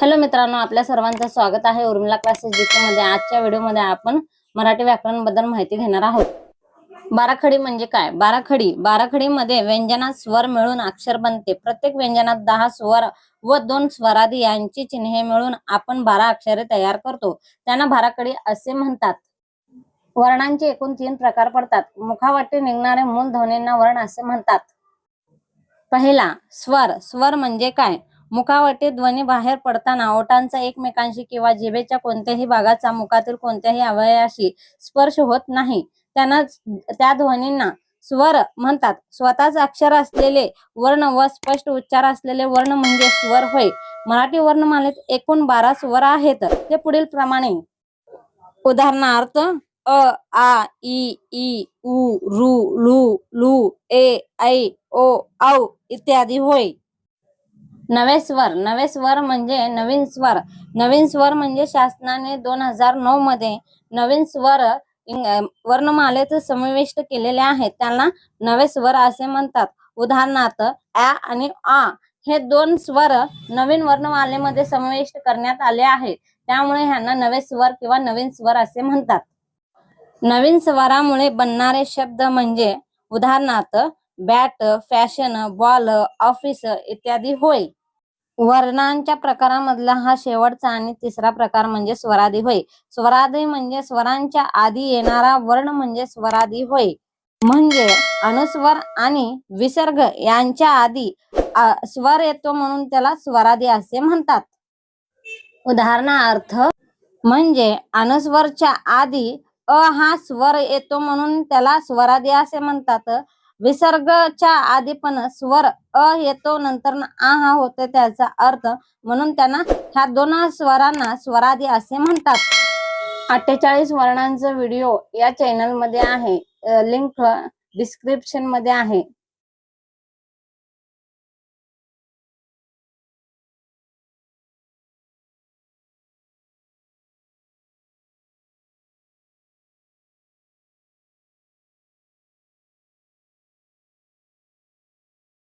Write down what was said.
Hello मित्रांनो आपल्या सर्वांचं स्वागत आहे उर्मिला क्लासेस डीके मध्ये. आजच्या व्हिडिओमध्ये आपण मराठी व्याकरणबद्दल माहिती घेणार आहोत. बाराखडी म्हणजे काय? बाराखडी बाराखडीमध्ये व्यंजनात स्वर मिळून अक्षर बनते. प्रत्येक व्यंजनात दहा स्वर व दोन स्वरादी यांची चिन्हे मिळून आपण बारा अक्षरे तयार करतो. त्यांना बाराखडी असे म्हणतात. वर्णांचे एकूण तीन प्रकार पडतात. मुखावाटे निघणारे मूल ध्वनींना वर्ण असे म्हणतात. पहिला स्वर. स्वर म्हणजे काय? मुखावटे ध्वनी बाहेर पडताना ओठांचा एकमेकांशी किंवा जिभेच्या कोणत्याही भागाचा मुखातील कोणत्याही अवयवाशी स्पर्श होत नाही. त्यांना त्या ध्वनींना स्वर म्हणतात. स्वतःच अक्षर असलेले वर्ण व स्पष्ट उच्चार असलेले वर्ण म्हणजे स्वर होय. मराठी वर्णमालेत एकूण बारा स्वर आहेत. ते पुढील प्रमाणे. उदाहरणार्थ अ आ इ ई उ रु लू लू ए ऐ ओ औ इत्यादी होय. नवे स्वर नवे स्वर म्हणजे नवीन स्वर. नवीन स्वर म्हणजे शासनाने दोन हजार नऊ मध्ये नवीन स्वर वर्णमालेत समाविष्ट केलेले आहेत. त्यांना नवे स्वर असे म्हणतात. उदाहरणार्थ आ आणि आ हे दोन स्वर नवीन वर्णमालेमध्ये समाविष्ट करण्यात आले आहेत. त्यामुळे ह्यांना नवे स्वर किंवा नवीन स्वर असे म्हणतात. नवीन स्वरामुळे बनणारे शब्द म्हणजे उदाहरणार्थ बॅट फॅशन बॉल ऑफिस इत्यादी होय. वर्णांच्या प्रकारामधला हा शेवटचा आणि तिसरा प्रकार म्हणजे स्वरादी होय. स्वरादी म्हणजे स्वरांच्या आधी येणारा वर्ण म्हणजे स्वरादी होय. म्हणजे अनुस्वर आणि विसर्ग यांच्या आधी स्वर येतो म्हणून त्याला स्वरादी असे म्हणतात. उदाहरणार्थ म्हणजे अनुस्वरच्या आधी अ हा स्वर येतो म्हणून त्याला स्वरादी असे म्हणतात. विसर्गच्या आधी पण स्वर अ येतो नंतर आ हा होते त्याचा अर्थ. म्हणून त्यांना ह्या दोन स्वरांना स्वरादी असे म्हणतात. अठ्ठेचाळीस वर्णांचा व्हिडिओ या चॅनलमध्ये आहे. लिंक डिस्क्रिप्शनमध्ये आहे.